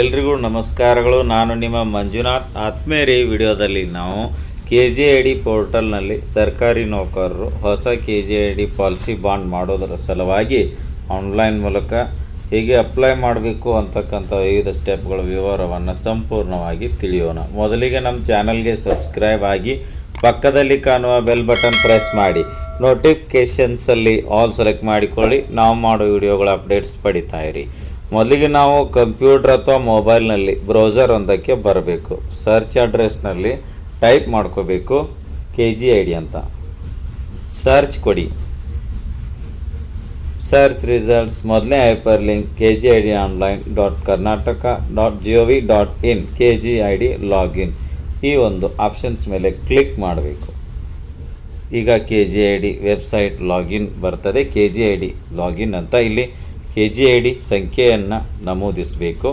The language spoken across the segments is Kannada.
ಎಲ್ರಿಗೂ ನಮಸ್ಕಾರಗಳು. ನಾನು ನಿಮ್ಮ ಮಂಜುನಾಥ್. ಆತ್ಮೇರಿ ವಿಡಿಯೋದಲ್ಲಿ ನಾವು ಕೆ ಜಿ ಐ ಡಿ ಪೋರ್ಟಲ್ನಲ್ಲಿ ಸರ್ಕಾರಿ ನೌಕರರು ಹೊಸ K G I D policy bond ಮಾಡೋದರ ಸಲುವಾಗಿ ಆನ್ಲೈನ್ ಮೂಲಕ ಹೇಗೆ ಅಪ್ಲೈ ಮಾಡಬೇಕು ಅಂತಕ್ಕಂಥ ವಿವಿಧ ಸ್ಟೆಪ್ಗಳ ವಿವರವನ್ನು ಸಂಪೂರ್ಣವಾಗಿ ತಿಳಿಯೋಣ. ಮೊದಲಿಗೆ ನಮ್ಮ ಚಾನಲ್ಗೆ ಸಬ್ಸ್ಕ್ರೈಬ್ ಆಗಿ ಪಕ್ಕದಲ್ಲಿ ಕಾಣುವ ಬೆಲ್ ಬಟನ್ ಪ್ರೆಸ್ ಮಾಡಿ. ನೋಟಿಫಿಕೇಷನ್ಸಲ್ಲಿ ಆಲ್ ಸೆಲೆಕ್ಟ್ ಮಾಡಿಕೊಳ್ಳಿ. ನಾವು ಮಾಡೋ ವಿಡಿಯೋಗಳ ಅಪ್ಡೇಟ್ಸ್ ಪಡಿತಾ ಇರಿ. ಮೊದಲಿಗೆ ನಾವು ಕಂಪ್ಯೂಟರ್ ಅಥವಾ ಮೊಬೈಲ್ನಲ್ಲಿ ಬ್ರೌಸರ್ ಒಂದಕ್ಕೆ ಬರಬೇಕು. ಸರ್ಚ್ ಅಡ್ರೆಸ್ನಲ್ಲಿ ಟೈಪ್ ಮಾಡ್ಕೋಬೇಕು. ಕೆ ಜಿ ಐ ಡಿ ಅಂತ. ಸರ್ಚ್ ಕೊಡಿ. ಸರ್ಚ್ ರಿಸಲ್ಟ್ಸ್ ಮೊದಲನೇ hyperlink K G I D online dot Karnataka dot G O V dot in K G I D login ಈ ಒಂದು ಆಪ್ಷನ್ಸ್ ಮೇಲೆ ಕ್ಲಿಕ್ ಮಾಡಬೇಕು. ಈಗ K G I D website login ಬರ್ತದೆ. K G I D login ಅಂತ ಇಲ್ಲಿ ಕೆ ಜಿ ಐ ಡಿ ಸಂಖ್ಯೆಯನ್ನು ನಮೂದಿಸಬೇಕು.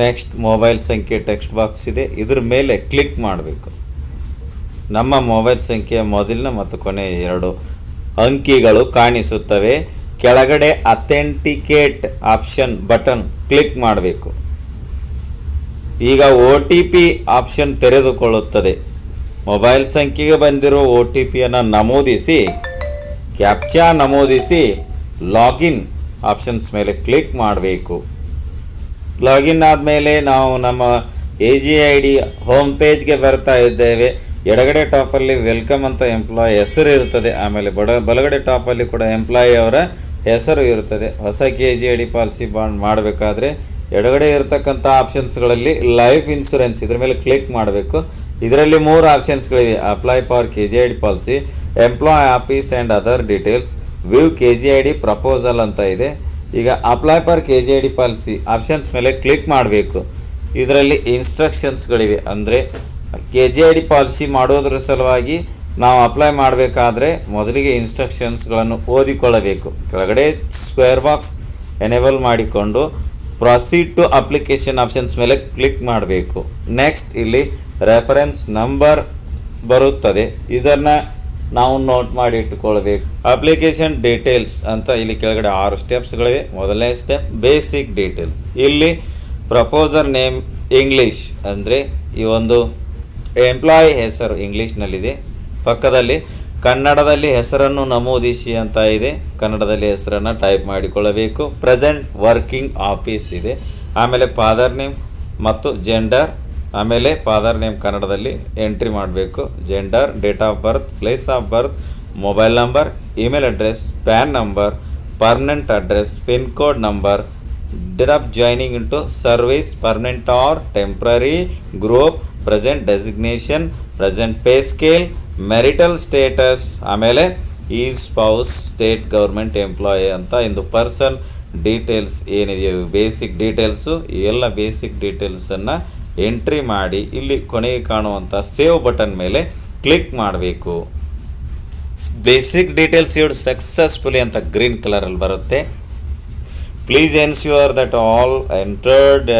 ನೆಕ್ಸ್ಟ್ ಮೊಬೈಲ್ ಸಂಖ್ಯೆ ಟೆಕ್ಸ್ಟ್ ಬಾಕ್ಸ್ ಇದೆ. ಇದ್ರ ಮೇಲೆ ಕ್ಲಿಕ್ ಮಾಡಬೇಕು. ನಮ್ಮ ಮೊಬೈಲ್ ಸಂಖ್ಯೆಯ ಮೊದಲಿನ ಮತ್ತು ಕೊನೆಯ ಎರಡು ಅಂಕಿಗಳು ಕಾಣಿಸುತ್ತವೆ. ಕೆಳಗಡೆ ಅಥೆಂಟಿಕೇಟ್ ಆಪ್ಷನ್ ಬಟನ್ ಕ್ಲಿಕ್ ಮಾಡಬೇಕು. ಈಗ ಒ ಟಿ ಪಿ ಆಪ್ಷನ್ ತೆರೆದುಕೊಳ್ಳುತ್ತದೆ. ಮೊಬೈಲ್ ಸಂಖ್ಯೆಗೆ ಬಂದಿರೋ ಒ ಟಿ ಪಿಯನ್ನು ನಮೂದಿಸಿ ಕ್ಯಾಪ್ಚಾ ನಮೂದಿಸಿ ಲಾಗಿನ್ ಆಪ್ಷನ್ಸ್ ಮೇಲೆ ಕ್ಲಿಕ್ ಮಾಡಬೇಕು. ಲಾಗಿನ್ ಆದಮೇಲೆ ನಾವು ನಮ್ಮ A G I D home ಪೇಜ್ಗೆ ಬರ್ತಾ ಇದ್ದೇವೆ. ಎಡಗಡೆ ಟಾಪಲ್ಲಿ ವೆಲ್ಕಮ್ ಅಂತ ಎಂಪ್ಲಾಯ್ ಹೆಸರು ಇರುತ್ತದೆ. ಆಮೇಲೆ ಬಡ ಬಲಗಡೆ ಟಾಪಲ್ಲಿ ಕೂಡ ಎಂಪ್ಲಾಯಿ ಅವರ ಹೆಸರು ಇರುತ್ತದೆ. ಹೊಸ K G I D policy bond ಮಾಡಬೇಕಾದ್ರೆ ಎಡಗಡೆ ಇರತಕ್ಕಂಥ ಆಪ್ಷನ್ಸ್ಗಳಲ್ಲಿ ಲೈಫ್ ಇನ್ಶೂರೆನ್ಸ್ ಇದ್ರ ಮೇಲೆ ಕ್ಲಿಕ್ ಮಾಡಬೇಕು. ಇದರಲ್ಲಿ ಮೂರು ಆಪ್ಷನ್ಸ್ಗಳಿವೆ. Apply for K G I D policy, employee office and other details. View K G I D proposal ಅಂತ ಇದೆ. ಈಗ apply for K G I D policy options ಮೇಲೆ ಕ್ಲಿಕ್ ಮಾಡಬೇಕು. ಇದರಲ್ಲಿ ಇನ್ಸ್ಟ್ರಕ್ಷನ್ಸ್ಗಳಿವೆ. ಅಂದರೆ K G I D policy ಮಾಡೋದ್ರ ಸಲುವಾಗಿ ನಾವು ಅಪ್ಲೈ ಮಾಡಬೇಕಾದ್ರೆ ಮೊದಲಿಗೆ ಇನ್ಸ್ಟ್ರಕ್ಷನ್ಸ್ಗಳನ್ನು ಓದಿಕೊಳ್ಳಬೇಕು. ಕೆಳಗಡೆ ಸ್ಕ್ವೇರ್ ಬಾಕ್ಸ್ ಎನೇಬಲ್ ಮಾಡಿಕೊಂಡು ಪ್ರೊಸೀಡ್ ಟು ಅಪ್ಲಿಕೇಶನ್ ಆಪ್ಷನ್ಸ್ ಮೇಲೆ ಕ್ಲಿಕ್ ಮಾಡಬೇಕು. ನೆಕ್ಸ್ಟ್ ಇಲ್ಲಿ ರೆಫರೆನ್ಸ್ ನಂಬರ್ ಬರುತ್ತದೆ. ಇದನ್ನು ನಾವು ನೋಟ್ ಮಾಡಿ ಇಟ್ಟುಕೊಳ್ಬೇಕು. ಅಪ್ಲಿಕೇಶನ್ ಡೀಟೇಲ್ಸ್ ಅಂತ ಇಲ್ಲಿ ಕೆಳಗಡೆ ಆರು ಸ್ಟೆಪ್ಸ್ಗಳಿವೆ ಮೊದಲನೇ ಸ್ಟೆಪ್ ಬೇಸಿಕ್ ಡೀಟೇಲ್ಸ್ ಇಲ್ಲಿ ಪ್ರಪೋಸರ್ ನೇಮ್ ಇಂಗ್ಲೀಷ್ ಅಂದರೆ ಈ ಒಂದು ಎಂಪ್ಲಾಯಿ ಹೆಸರು ಇಂಗ್ಲೀಷ್ನಲ್ಲಿದೆ ಪಕ್ಕದಲ್ಲಿ ಕನ್ನಡದಲ್ಲಿ ಹೆಸರನ್ನು ನಮೂದಿಸಿ ಅಂತ ಇದೆ. ಕನ್ನಡದಲ್ಲಿ ಹೆಸರನ್ನು ಟೈಪ್ ಮಾಡಿಕೊಳ್ಳಬೇಕು. ಪ್ರೆಸೆಂಟ್ ವರ್ಕಿಂಗ್ ಆಫೀಸ್ ಇದೆ. ಆಮೇಲೆ ಫಾದರ್ ನೇಮ್ ಮತ್ತು ಜೆಂಡರ್ ಆಮೇಲೆ ಫಾದರ್ ನೇಮ್ ಕನ್ನಡದಲ್ಲಿ ಎಂಟ್ರಿ ಮಾಡಬೇಕು. Gender date of birth place of birth mobile number email address PAN number permanent address pin code number date of joining into service permanent or temporary group present designation present pay scale marital status ಆಮೇಲೆ ಈ ಸ್ಪೌಸ್ ಸ್ಟೇಟ್ ಗೌರ್ಮೆಂಟ್ ಎಂಪ್ಲಾಯಿ ಅಂತ ಇಂದು ಪರ್ಸನ್ ಡೀಟೇಲ್ಸ್ ಏನಿದೆಯೋ ಬೇಸಿಕ್ ಡೀಟೇಲ್ಸು ಎಲ್ಲ ಬೇಸಿಕ್ ಡೀಟೇಲ್ಸನ್ನು ಎಂಟ್ರಿ ಮಾಡಿ ಇಲ್ಲಿ ಕೊನೆಗೆ ಕಾಣುವಂಥ ಸೇವ್ ಬಟನ್ ಮೇಲೆ ಕ್ಲಿಕ್ ಮಾಡಬೇಕು. ಬೇಸಿಕ್ ಡೀಟೇಲ್ಸ್ ಯುಡ್ ಸಕ್ಸಸ್ಫುಲಿ ಅಂತ ಗ್ರೀನ್ ಕಲರಲ್ಲಿ ಬರುತ್ತೆ. Please ensure that all entered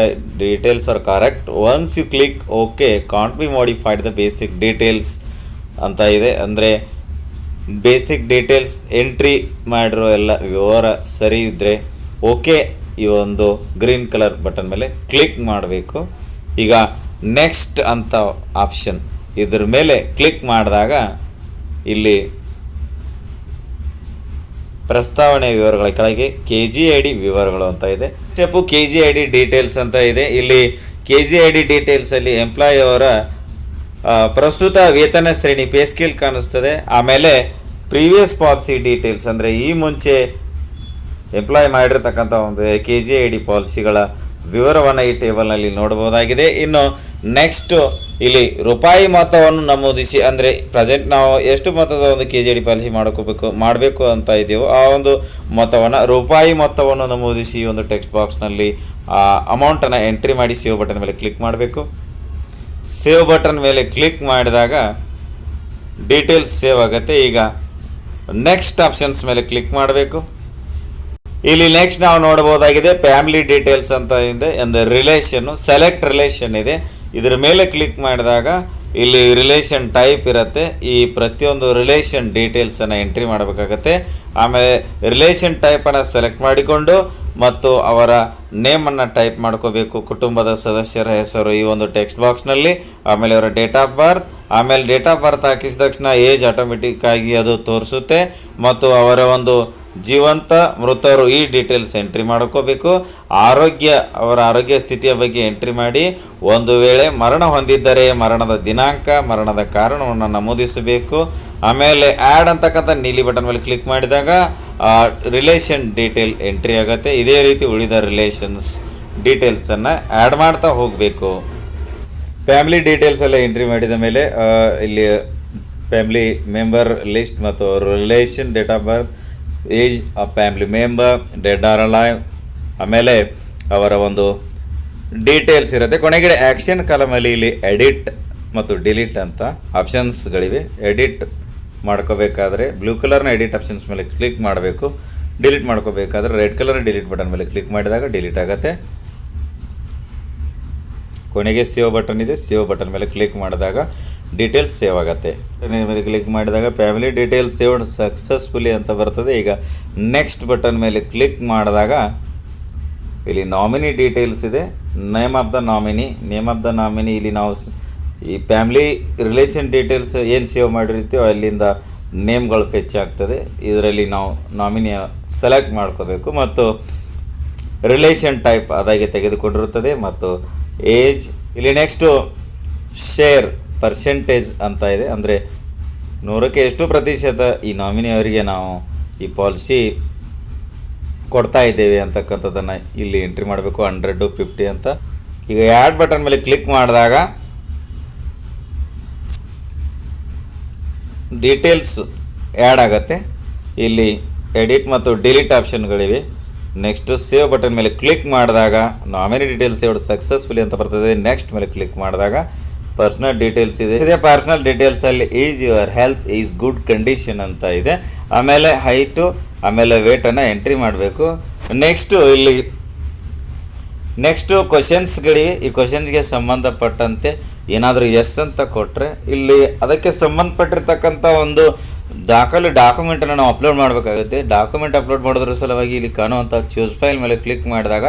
details are correct once you click okay can't be modified the basic details ಅಂತ ಇದೆ. ಅಂದರೆ ಬೇಸಿಕ್ ಡೀಟೇಲ್ಸ್ ಎಂಟ್ರಿ ಮಾಡಿರೋ ಎಲ್ಲ ವಿವರ ಸರಿ ಇದ್ದರೆ ಓಕೆ ಈ ಒಂದು ಗ್ರೀನ್ ಕಲರ್ ಬಟನ್ ಮೇಲೆ ಕ್ಲಿಕ್ ಮಾಡಬೇಕು. ಈಗ ನೆಕ್ಸ್ಟ್ ಅಂತ ಆಪ್ಷನ್ ಇದ್ರ ಮೇಲೆ ಕ್ಲಿಕ್ ಮಾಡಿದಾಗ ಇಲ್ಲಿ ಪ್ರಸ್ತಾವನೆ ವಿವರಗಳ ಕೆಳಗೆ ಕೆ ಜಿ ಐ ಡಿ ವಿವರಗಳು ಅಂತ ಇದೆ. Step K G I D details ಅಂತ ಇದೆ. ಇಲ್ಲಿ ಕೆ ಜಿ ಐ ಡಿ ಡೀಟೇಲ್ಸಲ್ಲಿ ಎಂಪ್ಲಾಯಿ ಅವರ ಪ್ರಸ್ತುತ ವೇತನ ಶ್ರೇಣಿ ಪೇ ಸ್ಕೇಲ್ ಕಾಣಿಸ್ತದೆ. ಆಮೇಲೆ ಪ್ರೀವಿಯಸ್ ಪಾಲಿಸಿ ಡೀಟೇಲ್ಸ್ ಅಂದರೆ ಈ ಮುಂಚೆ ಎಂಪ್ಲಾಯ್ ಮಾಡಿರ್ತಕ್ಕಂಥ ಒಂದು ಕೆ ಜಿ ಐ ಡಿ ಪಾಲಿಸಿಗಳ ವಿವರವನ್ನು ಈ ಟೇಬಲ್ನಲ್ಲಿ ನೋಡಬಹುದಾಗಿದೆ. ಇನ್ನು ನೆಕ್ಸ್ಟ್ ಇಲ್ಲಿ ರೂಪಾಯಿ ಮೊತ್ತವನ್ನು ನಮೂದಿಸಿ, ಅಂದರೆ ಪ್ರೆಸೆಂಟ್ ನಾವು ಎಷ್ಟು ಮೊತ್ತದ ಒಂದು ಕೆ ಜಿ ಡಿ ಪಾಲಿಸಿ ಮಾಡ್ಕೋಬೇಕು, ಮಾಡಬೇಕು ಅಂತ ಇದೆಯೋ ಆ ಒಂದು ಮೊತ್ತವನ್ನು ರೂಪಾಯಿ ಮೊತ್ತವನ್ನು ನಮೂದಿಸಿ ಒಂದು ಟೆಕ್ಸ್ಟ್ ಬಾಕ್ಸ್ನಲ್ಲಿ ಆ ಅಮೌಂಟನ್ನು ಎಂಟ್ರಿ ಮಾಡಿ ಸೇವ್ ಬಟನ್ ಮೇಲೆ ಕ್ಲಿಕ್ ಮಾಡಬೇಕು. ಸೇವ್ ಬಟನ್ ಮೇಲೆ ಕ್ಲಿಕ್ ಮಾಡಿದಾಗ ಡೀಟೇಲ್ಸ್ ಸೇವ್ ಆಗುತ್ತೆ. ಈಗ ನೆಕ್ಸ್ಟ್ ಆಪ್ಷನ್ಸ್ ಮೇಲೆ ಕ್ಲಿಕ್ ಮಾಡಬೇಕು. ಇಲ್ಲಿ ನೆಕ್ಸ್ಟ್ ನಾವು ನೋಡಬಹುದಾಗಿದೆ ಫ್ಯಾಮಿಲಿ ಡೀಟೇಲ್ಸ್ ಅಂತ ಇದೆ. ಅಂದರೆ ರಿಲೇಷನ್ನು ಸೆಲೆಕ್ಟ್ ರಿಲೇಷನ್ ಇದೆ. ಇದರ ಮೇಲೆ ಕ್ಲಿಕ್ ಮಾಡಿದಾಗ ಇಲ್ಲಿ ರಿಲೇಷನ್ ಟೈಪ್ ಇರುತ್ತೆ. ಈ ಪ್ರತಿಯೊಂದು ರಿಲೇಷನ್ ಡೀಟೇಲ್ಸನ್ನು ಎಂಟ್ರಿ ಮಾಡಬೇಕಾಗತ್ತೆ. ಆಮೇಲೆ ರಿಲೇಷನ್ ಟೈಪನ್ನು ಸೆಲೆಕ್ಟ್ ಮಾಡಿಕೊಂಡು ಮತ್ತು ಅವರ ನೇಮನ್ನು ಟೈಪ್ ಮಾಡ್ಕೋಬೇಕು. ಕುಟುಂಬದ ಸದಸ್ಯರ ಹೆಸರು ಈ ಒಂದು ಟೆಕ್ಸ್ಟ್ ಬಾಕ್ಸ್ನಲ್ಲಿ ಆಮೇಲೆ ಅವರ ಡೇಟ್ ಆಫ್ ಬರ್ತ್ ಆಮೇಲೆ ಡೇಟ್ ಆಫ್ ಬರ್ತ್ ಹಾಕಿಸಿದ ತಕ್ಷಣ ಏಜ್ ಆಟೋಮೆಟಿಕ್ಕಾಗಿ ಅದು ತೋರಿಸುತ್ತೆ. ಮತ್ತು ಅವರ ಒಂದು ಜೀವಂತ ಮೃತರು ಈ ಡೀಟೇಲ್ಸ್ ಎಂಟ್ರಿ ಮಾಡ್ಕೋಬೇಕು. ಆರೋಗ್ಯ, ಅವರ ಆರೋಗ್ಯ ಸ್ಥಿತಿಯ ಬಗ್ಗೆ ಎಂಟ್ರಿ ಮಾಡಿ. ಒಂದು ವೇಳೆ ಮರಣ ಹೊಂದಿದ್ದರೆ ಮರಣದ ದಿನಾಂಕ, ಮರಣದ ಕಾರಣವನ್ನು ನಮೂದಿಸಬೇಕು. ಆಮೇಲೆ ಆ್ಯಡ್ ಅಂತಕ್ಕಂಥ ನೀಲಿ ಬಟನ್ ಮೇಲೆ ಕ್ಲಿಕ್ ಮಾಡಿದಾಗ ರಿಲೇಷನ್ ಡೀಟೇಲ್ ಎಂಟ್ರಿ ಆಗುತ್ತೆ. ಇದೇ ರೀತಿ ಉಳಿದ ರಿಲೇಷನ್ಸ್ ಡೀಟೇಲ್ಸನ್ನು ಆ್ಯಡ್ ಮಾಡ್ತಾ ಹೋಗಬೇಕು. ಫ್ಯಾಮಿಲಿ ಡೀಟೇಲ್ಸ್ ಎಲ್ಲ ಎಂಟ್ರಿ ಮಾಡಿದ ಮೇಲೆ ಇಲ್ಲಿ ಫ್ಯಾಮಿಲಿ ಮೆಂಬರ್ ಲಿಸ್ಟ್ ಮತ್ತು relation date of birth age ಆ family member dead or alive ಆಮೇಲೆ ಅವರ ಒಂದು ಡೀಟೇಲ್ಸ್ ಇರುತ್ತೆ. ಕೊನೆಗೆ ಆ್ಯಕ್ಷನ್ ಕಾಲಮಲ್ಲಿ ಇಲ್ಲಿ ಎಡಿಟ್ ಮತ್ತು ಡಿಲೀಟ್ ಅಂತ ಆಪ್ಷನ್ಸ್ಗಳಿವೆ ಎಡಿಟ್ ಮಾಡ್ಕೋಬೇಕಾದ್ರೆ ಬ್ಲೂ ಕಲರ್ನ ಎಡಿಟ್ ಆಪ್ಷನ್ಸ್ ಮೇಲೆ ಕ್ಲಿಕ್ ಮಾಡಬೇಕು. ಡಿಲೀಟ್ ಮಾಡ್ಕೋಬೇಕಾದ್ರೆ ರೆಡ್ ಕಲರ್ ಡಿಲೀಟ್ ಬಟನ್ ಮೇಲೆ ಕ್ಲಿಕ್ ಮಾಡಿದಾಗ ಡಿಲೀಟ್ ಆಗುತ್ತೆ. ಕೊನೆಗೆ ಸೇವ್ ಬಟನ್ ಇದೆ. ಸೇವ್ ಬಟನ್ ಮೇಲೆ ಕ್ಲಿಕ್ ಮಾಡಿದಾಗ ಡೀಟೇಲ್ಸ್ ಸೇವ್ ಆಗುತ್ತೆ. ನಿಮಗೆ ಕ್ಲಿಕ್ ಮಾಡಿದಾಗ ಫ್ಯಾಮಿಲಿ ಡೀಟೇಲ್ಸ್ ಸೇವ್ಡ್ ಸಕ್ಸಸ್ಫುಲಿ ಅಂತ ಬರ್ತದೆ. ಈಗ ನೆಕ್ಸ್ಟ್ ಬಟನ್ ಮೇಲೆ ಕ್ಲಿಕ್ ಮಾಡಿದಾಗ ಇಲ್ಲಿ ನಾಮಿನಿ ಡೀಟೇಲ್ಸ್ ಇದೆ. Name of the nominee name of the nominee ಇಲ್ಲಿ ನಾವು ಈ ಫ್ಯಾಮಿಲಿ ರಿಲೇಷನ್ ಡೀಟೇಲ್ಸ್ ಏನು ಸೇವ್ ಮಾಡಿರ್ತೀವೋ ಅಲ್ಲಿಂದ ನೇಮ್ಗಳು ಫೆಚ್ ಆಗ್ತದೆ. ಇದರಲ್ಲಿ ನಾವು ನಾಮಿನಿ ಸೆಲೆಕ್ಟ್ ಮಾಡ್ಕೋಬೇಕು. ಮತ್ತು ರಿಲೇಷನ್ ಟೈಪ್ ಅದಾಗಿ ತೆಗೆದುಕೊಂಡಿರುತ್ತದೆ. ಮತ್ತು ಏಜ್ ಇಲ್ಲಿ ನೆಕ್ಸ್ಟು ಶೇರ್ ಪರ್ಸೆಂಟೇಜ್ ಅಂತ ಇದೆ. ಅಂದರೆ ನೂರಕ್ಕೆ ಎಷ್ಟು ಪ್ರತಿಶತ ಈ ನಾಮಿನಿಯವರಿಗೆ ನಾವು ಈ ಪಾಲಿಸಿ ಕೊಡ್ತಾ ಇದ್ದೇವೆ ಅಂತಕ್ಕಂಥದ್ದನ್ನು ಇಲ್ಲಿ ಎಂಟ್ರಿ ಮಾಡಬೇಕು ಹಂಡ್ರೆಡು ಫಿಫ್ಟಿ ಅಂತ. ಈಗ ಆ್ಯಡ್ ಬಟನ್ ಮೇಲೆ ಕ್ಲಿಕ್ ಮಾಡಿದಾಗ ಡೀಟೇಲ್ಸ್ ಆ್ಯಡ್ ಆಗುತ್ತೆ. ಇಲ್ಲಿ ಎಡಿಟ್ ಮತ್ತು ಡಿಲೀಟ್ ಆಪ್ಷನ್ಗಳಿವೆ ನೆಕ್ಸ್ಟು ಸೇವ್ ಬಟನ್ ಮೇಲೆ ಕ್ಲಿಕ್ ಮಾಡಿದಾಗ ನಾಮಿನಿ ಡೀಟೇಲ್ಸ್ ಎರಡು ಸಕ್ಸಸ್ಫುಲಿ ಅಂತ ಬರ್ತದೆ. ನೆಕ್ಸ್ಟ್ ಮೇಲೆ ಕ್ಲಿಕ್ ಮಾಡಿದಾಗ ಪರ್ಸ್ನಲ್ ಡೀಟೇಲ್ಸ್ ಇದೆ. ಇದೆ ಡೀಟೇಲ್ಸ್ ಅಲ್ಲಿ is your health is good condition ಅಂತ ಇದೆ. ಆಮೇಲೆ ಹೈಟು ಆಮೇಲೆ ವೇಟನ್ನು ಎಂಟ್ರಿ ಮಾಡಬೇಕು. ನೆಕ್ಸ್ಟು ಇಲ್ಲಿ ನೆಕ್ಸ್ಟು ಕ್ವಶನ್ಸ್ಗಳಿವೆ ಈ ಕ್ವಶನ್ಸ್ಗೆ ಸಂಬಂಧಪಟ್ಟಂತೆ ಏನಾದರೂ ಎಸ್ ಅಂತ ಕೊಟ್ಟರೆ ಇಲ್ಲಿ ಅದಕ್ಕೆ ಸಂಬಂಧಪಟ್ಟಿರ್ತಕ್ಕಂಥ ಒಂದು ದಾಖಲೆ ಡಾಕ್ಯುಮೆಂಟನ್ನು ನಾವು ಅಪ್ಲೋಡ್ ಮಾಡಬೇಕಾಗುತ್ತೆ. ಡಾಕ್ಯುಮೆಂಟ್ ಅಪ್ಲೋಡ್ ಮಾಡೋದ್ರ ಸಲುವಾಗಿ ಇಲ್ಲಿ ಕಾಣುವಂಥ ಚೂಸ್ ಫೈಲ್ ಮೇಲೆ ಕ್ಲಿಕ್ ಮಾಡಿದಾಗ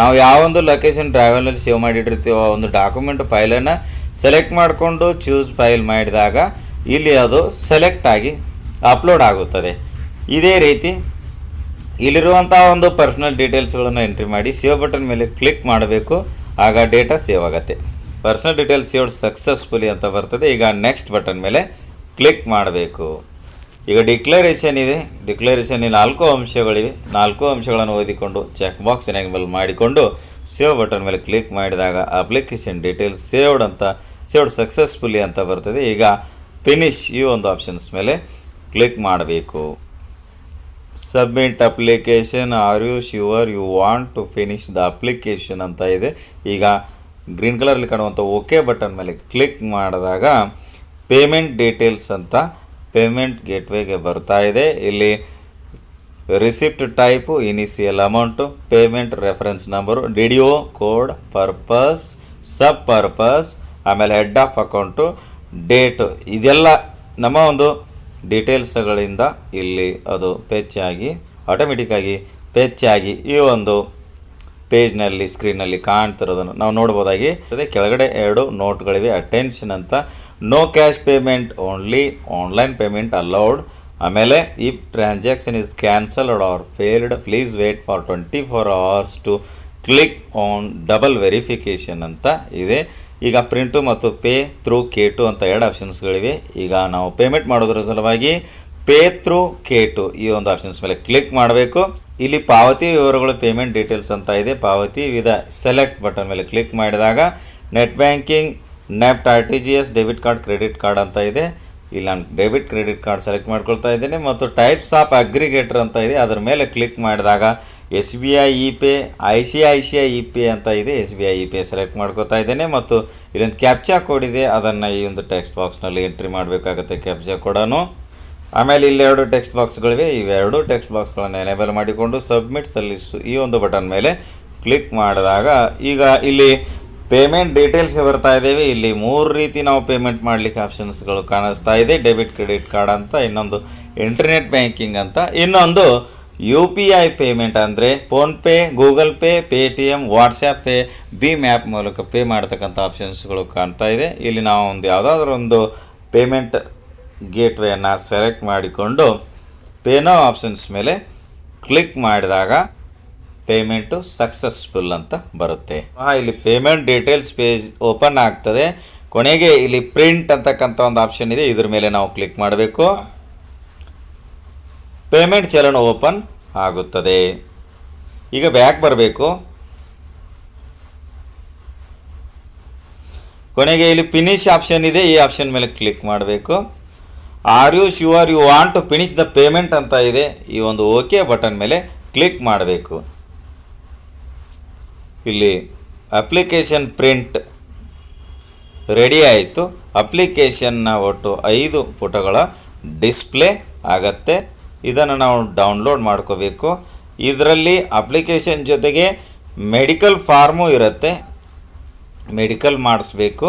ನಾವು ಯಾವೊಂದು ಲೊಕೇಶನ್ ಡ್ರೈವರ್ನಲ್ಲಿ ಸೇವ್ ಮಾಡಿಟ್ಟಿರ್ತೀವೋ ಆ ಒಂದು ಡಾಕ್ಯುಮೆಂಟ್ ಫೈಲನ್ನು ಸೆಲೆಕ್ಟ್ ಮಾಡಿಕೊಂಡು ಚೂಸ್ ಫೈಲ್ ಮಾಡಿದಾಗ ಇಲ್ಲಿ ಅದು ಸೆಲೆಕ್ಟ್ ಆಗಿ ಅಪ್ಲೋಡ್ ಆಗುತ್ತದೆ. ಇದೇ ರೀತಿ ಇಲ್ಲಿರುವಂಥ ಒಂದು ಪರ್ಸನಲ್ ಡೀಟೇಲ್ಸ್ಗಳನ್ನು ಎಂಟ್ರಿ ಮಾಡಿ ಸೇವ್ ಬಟನ್ ಮೇಲೆ ಕ್ಲಿಕ್ ಮಾಡಬೇಕು. ಆಗ ಡೇಟಾ ಸೇವ್ ಆಗುತ್ತೆ. ಪರ್ಸನಲ್ ಡೀಟೇಲ್ಸ್ ಸೇವ್ ಸಕ್ಸಸ್ಫುಲಿ ಅಂತ ಬರ್ತದೆ. ಈಗ ನೆಕ್ಸ್ಟ್ ಬಟನ್ ಮೇಲೆ ಕ್ಲಿಕ್ ಮಾಡಬೇಕು. ಈಗ ಡಿಕ್ಲರೇಷನ್ ಇದೆ. ಡಿಕ್ಲರೇಷನ್ ನಾಲ್ಕು ಅಂಶಗಳಿವೆ. ನಾಲ್ಕು ಅಂಶಗಳನ್ನು ಓದಿಕೊಂಡು ಚೆಕ್ ಬಾಕ್ಸ್ ಎನೇಬಲ್ ಮಾಡಿಕೊಂಡು ಸೇವ್ ಬಟನ್ ಮೇಲೆ ಕ್ಲಿಕ್ ಮಾಡಿದಾಗ ಅಪ್ಲಿಕೇಶನ್ ಡೀಟೇಲ್ಸ್ ಸೇವ್ಡ್ ಅಂತ, ಸೇವ್ಡ್ ಸಕ್ಸಸ್ಫುಲಿ ಅಂತ ಬರ್ತದೆ. ಈಗ ಫಿನಿಶ್ ಈ ಒಂದು ಆಪ್ಷನ್ಸ್ ಮೇಲೆ ಕ್ಲಿಕ್ ಮಾಡಬೇಕು. Submit application are you sure you want to finish the application ಅಂತ ಇದೆ. ಈಗ ಗ್ರೀನ್ ಕಲರಲ್ಲಿ ಕಾಣುವಂಥ ಓಕೆ ಬಟನ್ ಮೇಲೆ ಕ್ಲಿಕ್ ಮಾಡಿದಾಗ ಪೇಮೆಂಟ್ ಡೀಟೇಲ್ಸ್ ಅಂತ ಪೇಮೆಂಟ್ ಗೇಟ್ವೇಗೆ ಬರ್ತಾ ಇದೆ. ಇಲ್ಲಿ receipt type, initial amount, payment reference number DDO code, purpose, sub purpose, ಆಮೇಲೆ ಹೆಡ್ ಆಫ್ ಅಕೌಂಟು, ಡೇಟು. ಇದೆಲ್ಲ ನಮ್ಮ ಒಂದು ಡೀಟೇಲ್ಸ್ಗಳಿಂದ ಇಲ್ಲಿ ಅದು ಪೆಚ್ಚಾಗಿ, ಆಟೋಮೆಟಿಕ್ಕಾಗಿ ಪೆಚ್ಚಾಗಿ ಈ ಒಂದು ಪೇಜ್ನಲ್ಲಿ ಸ್ಕ್ರೀನಲ್ಲಿ ಕಾಣ್ತಿರೋದನ್ನು ನಾವು ನೋಡ್ಬೋದಾಗಿ. ಅದೇ ಕೆಳಗಡೆ ಎರಡು ನೋಟ್ಗಳಿವೆ, ಅಟೆನ್ಷನ್ ಅಂತ. No cash payment only, online payment allowed. ಆಮೇಲೆ ಈ transaction is cancelled or failed please wait for twenty four hours to click on double verification ಅಂತ ಇದೆ. ಈಗ ಪ್ರಿಂಟು ಮತ್ತು ಪೇ ಥ್ರೂ ಕೆ ಟು ಅಂತ ಎರಡು ಆಪ್ಷನ್ಸ್ಗಳಿವೆ ಈಗ ನಾವು ಪೇಮೆಂಟ್ ಮಾಡೋದ್ರ ಸಲುವಾಗಿ ಪೇ ಥ್ರೂ ಕೆ ಟು ಈ ಒಂದು ಆಪ್ಷನ್ಸ್ ಮೇಲೆ ಕ್ಲಿಕ್ ಮಾಡಬೇಕು. ಇಲ್ಲಿ ಪಾವತಿ ವಿವರಗಳು ಪೇಮೆಂಟ್ ಡೀಟೇಲ್ಸ್ ಅಂತ ಇದೆ. ಪಾವತಿ ವಿಧ ಸೆಲೆಕ್ಟ್ ಬಟನ್ ಮೇಲೆ ಕ್ಲಿಕ್ ಮಾಡಿದಾಗ net banking NEFT R T G S debit card credit card ಅಂತ ಇದೆ. ಇಲ್ಲಿ ನಾನು ಡೆಬಿಟ್ ಕ್ರೆಡಿಟ್ ಕಾರ್ಡ್ ಸೆಲೆಕ್ಟ್ ಮಾಡ್ಕೊಳ್ತಾ ಇದ್ದೀನಿ ಮತ್ತು ಟೈಪ್ಸ್ ಆಫ್ ಅಗ್ರಿಗೇಟರ್ ಅಂತ ಇದೆ. ಅದರ ಮೇಲೆ ಕ್ಲಿಕ್ ಮಾಡಿದಾಗ S B I E pay I C I C I E pay ಅಂತ ಇದೆ. S B I E pay select ಮಾಡ್ಕೊತಾ ಇದ್ದೇನೆ ಮತ್ತು ಇಲ್ಲೊಂದು ಕ್ಯಾಪ್ಚಾ ಕೋಡ್ ಇದೆ. ಅದನ್ನು ಈ ಒಂದು ಟೆಕ್ಸ್ಟ್ ಬಾಕ್ಸ್ನಲ್ಲಿ ಎಂಟ್ರಿ ಮಾಡಬೇಕಾಗುತ್ತೆ ಕ್ಯಾಪ್ಚಾ ಕೋಡನ್ನು ಆಮೇಲೆ ಇಲ್ಲಿ ಎರಡು ಟೆಕ್ಸ್ಟ್ ಬಾಕ್ಸ್ಗಳಿವೆ ಇವೆರಡು ಟೆಕ್ಸ್ಟ್ ಬಾಕ್ಸ್ಗಳನ್ನು ಎನೇಬಲ್ ಮಾಡಿಕೊಂಡು ಸಬ್ಮಿಟ್ ಸಲ್ಲಿಸು ಈ ಒಂದು ಬಟನ್ ಮೇಲೆ ಕ್ಲಿಕ್ ಮಾಡಿದಾಗ ಈಗ ಇಲ್ಲಿ ಪೇಮೆಂಟ್ ಡೀಟೇಲ್ಸ್ ಬರ್ತಾ ಇದ್ದೇವೆ. ಇಲ್ಲಿ ಮೂರು ರೀತಿ ನಾವು ಪೇಮೆಂಟ್ ಮಾಡಲಿಕ್ಕೆ ಆಪ್ಷನ್ಸ್ಗಳು ಕಾಣಿಸ್ತಾ ಇದೆ. ಡೆಬಿಟ್ ಕ್ರೆಡಿಟ್ ಕಾರ್ಡ್ ಅಂತ, ಇನ್ನೊಂದು ಇಂಟರ್ನೆಟ್ ಬ್ಯಾಂಕಿಂಗ್ ಅಂತ, ಇನ್ನೊಂದು ಯು ಪಿ ಐ ಪೇಮೆಂಟ್ ಅಂದರೆ PhonePe Google Pay Paytm WhatsApp Pay Bhim app ಮೂಲಕ ಪೇ ಮಾಡ್ತಕ್ಕಂಥ ಆಪ್ಷನ್ಸ್ಗಳು ಕಾಣ್ತಾ ಇದೆ. ಇಲ್ಲಿ ನಾವು ಒಂದು ಯಾವುದಾದ್ರೂ ಒಂದು ಪೇಮೆಂಟ್ ಗೇಟ್ವೇಯನ್ನು ಸೆಲೆಕ್ಟ್ ಮಾಡಿಕೊಂಡು ಪೇನೋ ಆಪ್ಷನ್ಸ್ ಮೇಲೆ ಕ್ಲಿಕ್ ಮಾಡಿದಾಗ ಪೇಮೆಂಟು ಸಕ್ಸಸ್ಫುಲ್ ಅಂತ ಬರುತ್ತೆ. ಇಲ್ಲಿ ಪೇಮೆಂಟ್ ಡೀಟೇಲ್ಸ್ ಪೇಜ್ ಓಪನ್ ಆಗ್ತದೆ. ಕೊನೆಗೆ ಇಲ್ಲಿ ಪ್ರಿಂಟ್ ಅಂತಕ್ಕಂಥ ಒಂದು ಆಪ್ಷನ್ ಇದೆ. ಇದ್ರ ಮೇಲೆ ನಾವು ಕ್ಲಿಕ್ ಮಾಡಬೇಕು. ಪೇಮೆಂಟ್ ಚಲನ ಓಪನ್ ಆಗುತ್ತದೆ. ಈಗ ಬ್ಯಾಕ್ ಬರಬೇಕು. ಕೊನೆಗೆ ಇಲ್ಲಿ ಫಿನಿಶ್ ಆಪ್ಷನ್ ಇದೆ. ಈ ಆಪ್ಷನ್ ಮೇಲೆ ಕ್ಲಿಕ್ ಮಾಡಬೇಕು. Are you sure you want to finish the payment ಅಂತ ಇದೆ. ಈ ಒಂದು ಓಕೆ ಬಟನ್ ಮೇಲೆ ಕ್ಲಿಕ್ ಮಾಡಬೇಕು. ಇಲ್ಲಿ ಅಪ್ಲಿಕೇಶನ್ ಪ್ರಿಂಟ್ ರೆಡಿ ಆಯಿತು. ಅಪ್ಲಿಕೇಶನ್ನ ಒಟ್ಟು ಐದು ಪುಟಗಳ ಡಿಸ್ಪ್ಲೇ ಆಗತ್ತೆ. ಇದನ್ನು ನಾವು ಡೌನ್ಲೋಡ್ ಮಾಡ್ಕೋಬೇಕು. ಇದರಲ್ಲಿ ಅಪ್ಲಿಕೇಶನ್ ಜೊತೆಗೆ ಮೆಡಿಕಲ್ ಫಾರ್ಮು ಇರುತ್ತೆ. ಮೆಡಿಕಲ್ ಮಾಡಿಸ್ಬೇಕು.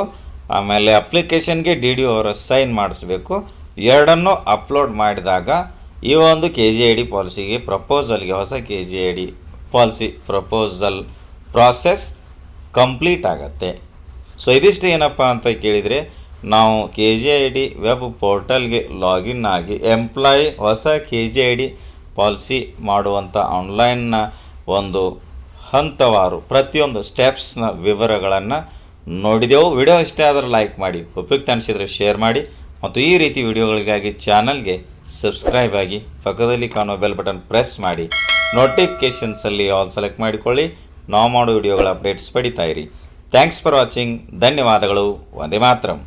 ಆಮೇಲೆ ಅಪ್ಲಿಕೇಶನ್ಗೆ ಡಿ ಡಿ ಅವರ ಸೈನ್ ಮಾಡಿಸ್ಬೇಕು. ಎರಡನ್ನು ಅಪ್ಲೋಡ್ ಮಾಡಿದಾಗ ಈ ಒಂದು ಕೆ ಜಿ ಐ ಡಿ ಪಾಲಿಸಿಗೆ ಪ್ರಪೋಸಲ್ಗೆ ಹೊಸ K G I D policy proposal process complete ಆಗತ್ತೆ. ಸೊ ಇದಿಷ್ಟು ಏನಪ್ಪ ಅಂತ ಕೇಳಿದರೆ, ನಾವು K G I D web ಪೋರ್ಟಲ್ಗೆ ಲಾಗಿನ್ ಆಗಿ ಎಂಪ್ಲಾಯಿ ಹೊಸ K G I D policy ಮಾಡುವಂಥ ಆನ್ಲೈನ್ನ ಒಂದು ಹಂತವಾರು ಪ್ರತಿಯೊಂದು ಸ್ಟೆಪ್ಸ್ನ ವಿವರಗಳನ್ನು ನೋಡಿದೆವು. ವಿಡಿಯೋ ಇಷ್ಟ ಆದರೆ ಲೈಕ್ ಮಾಡಿ, ಉಪಯುಕ್ತ ಅನಿಸಿದರೆ ಶೇರ್ ಮಾಡಿ, ಮತ್ತು ಈ ರೀತಿ ವಿಡಿಯೋಗಳಿಗಾಗಿ ಚಾನಲ್ಗೆ ಸಬ್ಸ್ಕ್ರೈಬ್ ಆಗಿ ಪಕ್ಕದಲ್ಲಿ ಕಾಣುವ ಬೆಲ್ ಬಟನ್ ಪ್ರೆಸ್ ಮಾಡಿ ನೋಟಿಫಿಕೇಷನ್ಸಲ್ಲಿ ಆಲ್ ಸೆಲೆಕ್ಟ್ ಮಾಡಿಕೊಳ್ಳಿ. ನಾವು ಮಾಡೋ ವಿಡಿಯೋಗಳ ಅಪ್ಡೇಟ್ಸ್ ಪಡಿತಾ ಇರಿ ಥ್ಯಾಂಕ್ಸ್ ಫಾರ್ ವಾಚಿಂಗ್ ಧನ್ಯವಾದಗಳು ಒಂದೇ ಮಾತ್ರಂ